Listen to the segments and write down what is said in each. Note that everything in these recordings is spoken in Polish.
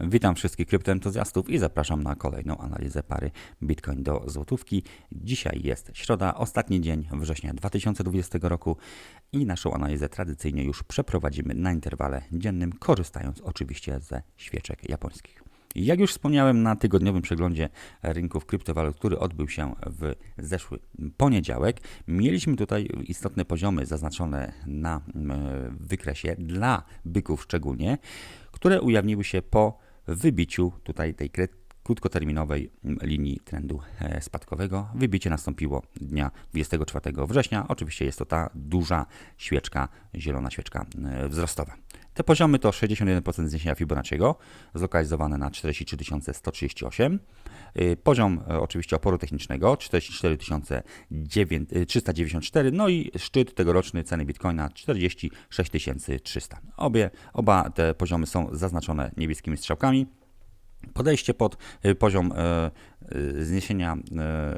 Witam wszystkich kryptoentuzjastów i zapraszam na kolejną analizę pary Bitcoin do złotówki. Dzisiaj jest środa, ostatni dzień września 2020 roku i naszą analizę tradycyjnie już przeprowadzimy na interwale dziennym, korzystając oczywiście ze świeczek japońskich. Jak już wspomniałem na tygodniowym przeglądzie rynków kryptowalut, który odbył się w zeszły poniedziałek, mieliśmy tutaj istotne poziomy zaznaczone na mm, wykresie dla byków szczególnie, które ujawniły się po wybiciu tutaj tej krótkoterminowej mm, linii trendu e, spadkowego. Wybicie nastąpiło dnia 24 września. Oczywiście jest to ta duża świeczka, zielona świeczka e, wzrostowa. Te poziomy to 61% zniesienia Fibonacciego, zlokalizowane na 43 138. Y, Poziom e, oczywiście oporu technicznego 44 394, no i szczyt tegoroczny ceny Bitcoina 46 300. Obie, oba te poziomy są zaznaczone niebieskimi strzałkami. Podejście pod y, poziom e, zniesienia e,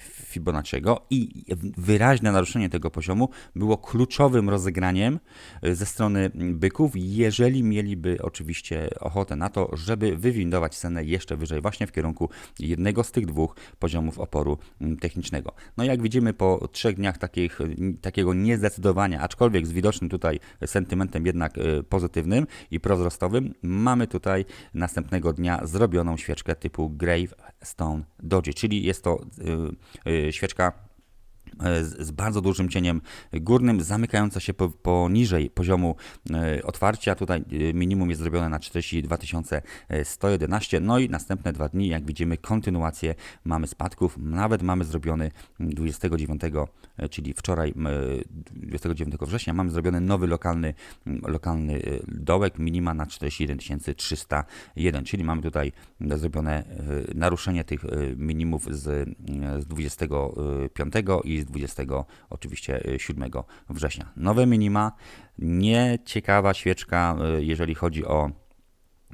Fibonacciego i wyraźne naruszenie tego poziomu było kluczowym rozegraniem e, ze strony byków, jeżeli mieliby oczywiście ochotę na to, żeby wywindować cenę jeszcze wyżej, właśnie w kierunku jednego z tych dwóch poziomów oporu mm, technicznego. No jak widzimy po trzech dniach takich, takiego niezdecydowania, aczkolwiek z widocznym tutaj sentymentem jednak pozytywnym i prowzrostowym, mamy tutaj następnego dnia zrobioną świeczkę typu Gravestone Doji, czyli jest to y, y, świeczka z, z bardzo dużym cieniem górnym, zamykająca się po, poniżej poziomu e, otwarcia. Tutaj e, minimum jest zrobione na 42 111. No i następne dwa dni, jak widzimy, kontynuację mamy spadków. Nawet mamy zrobiony 29, e, czyli wczoraj, m, 29 września, mamy zrobiony nowy lokalny, lokalny e, dołek minima na 41 301, czyli mamy tutaj zrobione e, naruszenie tych e, minimów z, e, z 25 i z 20 oczywiście 7 września. Nowe minima, nieciekawa świeczka, e, jeżeli chodzi o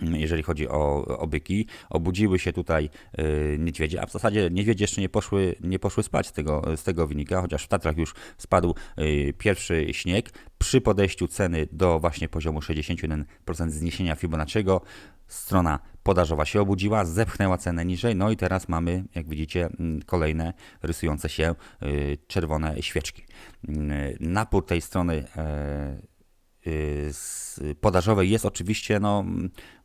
jeżeli chodzi o, o byki, obudziły się tutaj y, niedźwiedzie, a w zasadzie niedźwiedzie jeszcze nie poszły, nie poszły spać z tego, z tego wynika, chociaż w Tatrach już spadł y, pierwszy śnieg. Przy podejściu ceny do właśnie poziomu 61% zniesienia Fibonacciego strona podażowa się obudziła, zepchnęła cenę niżej, no i teraz mamy, jak widzicie, mm, kolejne rysujące się y, czerwone świeczki. Y, Napór tej strony e, podażowej jest oczywiście no,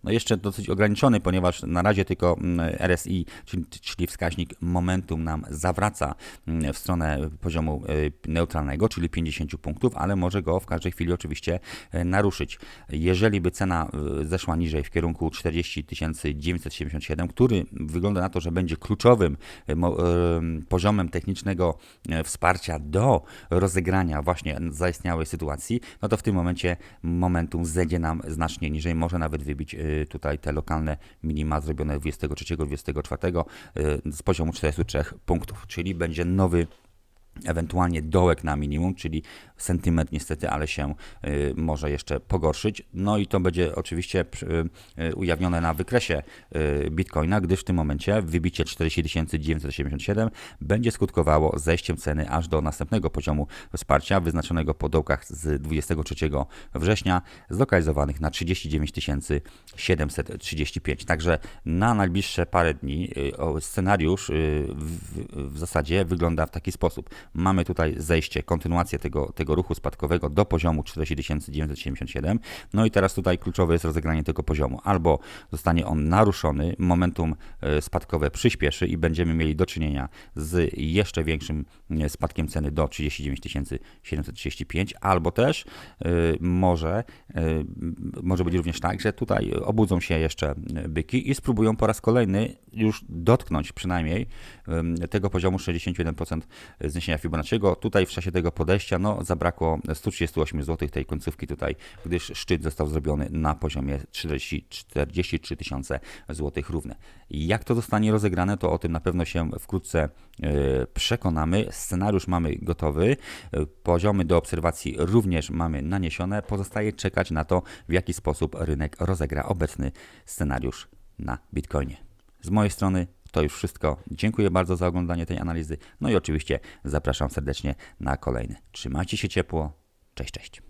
no jeszcze dosyć ograniczony, ponieważ na razie tylko mm, RSI, czyli, wskaźnik momentum nam zawraca mm, w stronę poziomu y, neutralnego, czyli 50 punktów, ale może go w każdej chwili oczywiście e, naruszyć. Jeżeli by cena y, zeszła niżej w kierunku 40 977, który wygląda na to, że będzie kluczowym poziomem technicznego e, wsparcia do rozegrania właśnie zaistniałej sytuacji, no to w tym momencie momentum zejdzie nam znacznie niżej, może nawet wybić tutaj te lokalne minima zrobione 23-24 y, z poziomu 43 punktów, czyli będzie nowy ewentualnie dołek na minimum, czyli sentyment niestety, ale się y, może jeszcze pogorszyć. No i to będzie oczywiście y, ujawnione na wykresie y, Bitcoina, gdyż w tym momencie wybicie 40 977 będzie skutkowało zejściem ceny aż do następnego poziomu wsparcia wyznaczonego po dołkach z 23 września, zlokalizowanych na 39 735. Także na najbliższe parę dni scenariusz w zasadzie wygląda w taki sposób. Mamy tutaj zejście, kontynuację tego, tego ruchu spadkowego do poziomu 40 977. No i teraz tutaj kluczowe jest rozegranie tego poziomu. Albo zostanie on naruszony, momentum e, spadkowe przyspieszy i będziemy mieli do czynienia z jeszcze większym e, spadkiem ceny do 39 735, albo też e, może, może być również tak, że tutaj obudzą się jeszcze byki i spróbują po raz kolejny już dotknąć przynajmniej tego poziomu 61% zniesienia Fibonacciego. Tutaj w czasie tego podejścia no, zabrakło 138 zł tej końcówki tutaj, gdyż szczyt został zrobiony na poziomie 40, 43 tysiące złotych równe. Jak to zostanie rozegrane, to o tym na pewno się wkrótce e, przekonamy. Scenariusz mamy gotowy, e, poziomy do obserwacji również mamy naniesione. Pozostaje czekać na to, w jaki sposób rynek rozegra obecny scenariusz na Bitcoinie. Z mojej strony to już wszystko. Dziękuję bardzo za oglądanie tej analizy. No i oczywiście zapraszam serdecznie na kolejne. Trzymajcie się ciepło. Cześć, cześć.